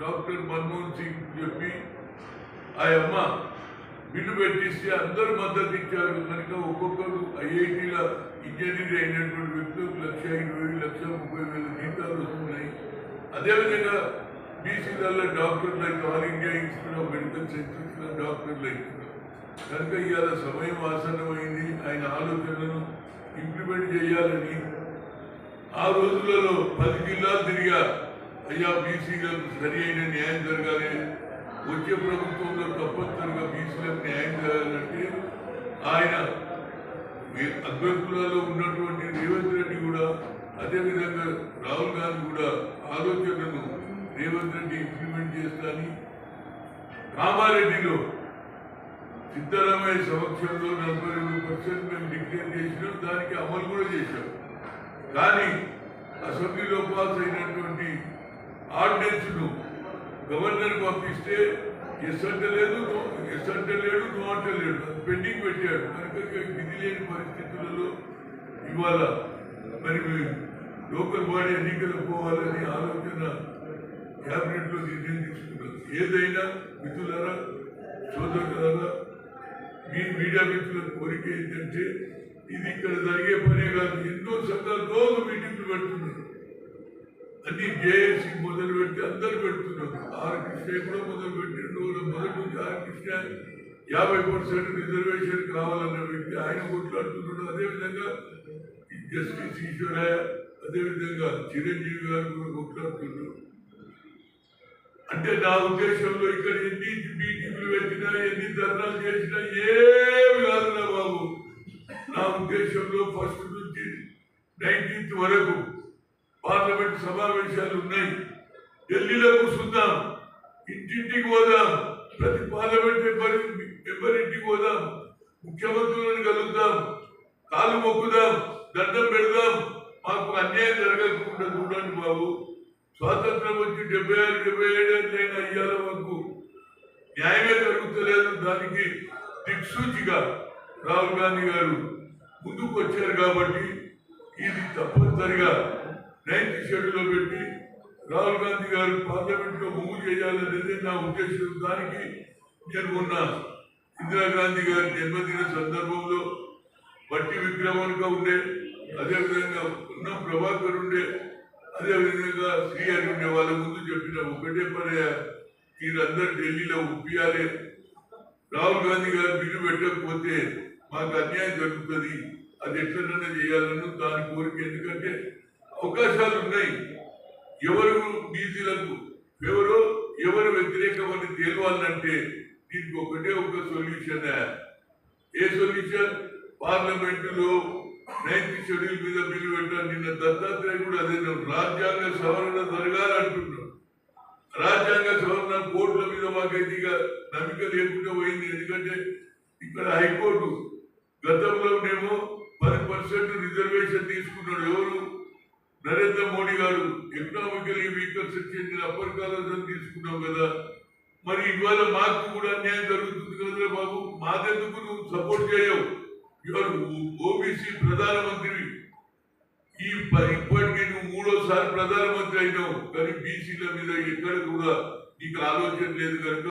Doctor Manmohan Singh జప్పి ఆ అమ్మ bill పెట్టిస్తే అందరూ మద్దతు ఇచ్చారు. కనుక ఒక్కొక్కరు ఐఐటీల ఇంజనీర్ అయినటువంటి వ్యక్తులకు లక్ష ఇరవై లక్ష ముప్పై వేల జీతాలు వస్తున్నాయి. అదేవిధంగా బీసీలలో డాక్టర్లు అయితే all India institute of medical సైన్సెస్లో డాక్టర్లు అవుతున్నారు కనుక ఇవాళ సమయం ఆసన్నమైంది. ఆయన ఆలోచనలను ఇంప్లిమెంట్ చేయాలని ఆ రోజులలో పది జిల్లాలు తిరిగా అయ్యా బీసీలకు సరి అయిన న్యాయం జరగాలి. వచ్చే ప్రభుత్వంలో తప్పనిసరిగా బీసీలకు న్యాయం జరగాలంటే ఆయన ఈ అగ్రకులాల్లో ఉన్నటువంటి రేవంత్ రెడ్డి కూడా అదేవిధంగా రాహుల్ గాంధీ కూడా ఆలోచనను రేవంత్ రెడ్డి ఇంప్లిమెంట్ చేస్తాని కామారెడ్డిలో సిద్ధరామయ్య సమక్షంలో నలభై రెండు పర్సెంట్ మేము డిక్లేర్ చేసినాం దానికి అమలు కూడా చేశాం. కానీ అసెంబ్లీలో పాస్ అయినటువంటి ఆర్డినెన్స్ను గవర్నర్ పంపిస్తే ఎస్ అంటే లేదు ఎస్ అంటే లేడు నో అంటే లేడు. పెండింగ్ పెట్టాడు కనుక విధి లేని పరిస్థితులలో ఇవాళ మరి లోకల్ బాడీ ఎన్నికలకు పోవాలని ఆలోచన క్యాబినెట్లో నిర్ణయం తీసుకున్నారు. ఏదైనా మిత్రులారా సోదరులారా మీ మీడియా మిత్రుల కోరిక ఏంటంటే ఇది ఇక్కడ జరిగే పనే కాదు. ఎన్నో సంఘాలు రోజు మీటింగ్లు పెడుతున్నారు. అన్ని జేఏసీ మొదలు పెట్టి అందరు పెడుతున్నారు. ఆర్ కూడా మొదలు పెట్టిండు. మొదటి నుంచి ఆర్ యాభై పర్సెంట్ రిజర్వేషన్ కావాలన్న వ్యక్తి ఆయన కొట్లాడుతున్నాడు. అదేవిధంగా జస్టిస్ ఈశ్వరయ్య అదేవిధంగా చిరంజీవి గారు కూడా కొట్లాడుతున్నారు. అంటే నా ఉద్దేశంలో ఇక్కడ ఎన్ని మీటింగ్లు పెట్టినా ఎన్ని ధర్నాలు చేసినా ఏమి కాదు నా బాబు. నా ఉద్దేశంలో ఫస్ట్ నుంచి నైన్టీన్త్ వరకు పార్లమెంట్ సమావేశాలు ఉన్నాయి. ఢిల్లీలో కూర్చుందాం ఇంటింటికి పోదాం ప్రతి పార్లమెంట్ మెంబర్ మెంబర్ ఇంటికి పోదాం ముఖ్యమంత్రులను కలుద్దాం కాలు మొక్కుదాం దండం పెడదాం. మాకు అన్యాయం జరగకుండా చూడండి బాబు. స్వాతంత్రం వచ్చి డెబ్బై ఆరు డెబ్బై ఏడు నేను అయ్యాల వరకు న్యాయమే జరుగుతలేదు దానికి దిక్సూచిగా. రాహుల్ గాంధీ గారు ముందుకు వచ్చారు కాబట్టి ఇది తప్పనిసరిగా నైన్త్ షెడ్యూల్లో పెట్టి రాహుల్ గాంధీ గారు పార్లమెంట్లో మూవ్ చేయాలనేది నా ఉద్దేశం. దానికి నేను మొన్న ఇందిరాగాంధీ గారి జన్మదిన సందర్భంలో మట్టి విగ్రహంగా ఉండే అదేవిధంగా ఉన్న ప్రభాకర్ ఉండే అదేవిధంగా శ్రీహరి ఉండే వాళ్ళ ముందు చెప్పిన ఒకటే పని మీరందరూ ఢిల్లీలో ఉప్పియాలి. రాహుల్ గాంధీ గారు బిల్లు పెట్టకపోతే మాకు అన్యాయం జరుగుతుంది. అది ఎట్లనైనా చేయాలను దాని కోరిక. ఎందుకంటే అవకాశాలు ఉన్నాయి ఎవరు బీసీలకు ఎవరో ఎవరు వ్యతిరేకమని తేలవాలంటే దీనికి ఒకటే ఒక సొల్యూషన్. ఏ సొల్యూషన్? పార్లమెంటులో నైన్త్ షెడ్యూల్ మీద బిల్లు పెట్టాను. నిన్న దత్తాత్రేయ కూడా అదే రాజ్యాంగ సవరణ జరగాలంటున్నాడు. రాజ్యాంగ సవరణ కోర్టుల మీద మాకైతే ఇక నమ్మిక లేకుండా పోయింది. ఎందుకంటే ఇక్కడ హైకోర్టు గతంలోనేమో పది పర్సెంట్ రిజర్వేషన్ తీసుకున్నాడు. నరేంద్ర మోడీ గారు ఎకనామికలీ వీకర్ చెందిన అప్పర్ కాలేజ్ తీసుకున్నాం కదా. మరి ఇవాళ మాకు కూడా అన్యాయం జరుగుతుంది కదా బాబు. మాదెందుకు నువ్వు సపోర్ట్ చేయవు? ఇవాళ ఓబీసీ ప్రధానమంత్రి. ఈ ఇప్పటికీ నువ్వు మూడోసారి ప్రధానమంత్రి అయినావు. కానీ బీసీల మీద ఎక్కడ కూడా నీకు ఆలోచన లేదు కనుక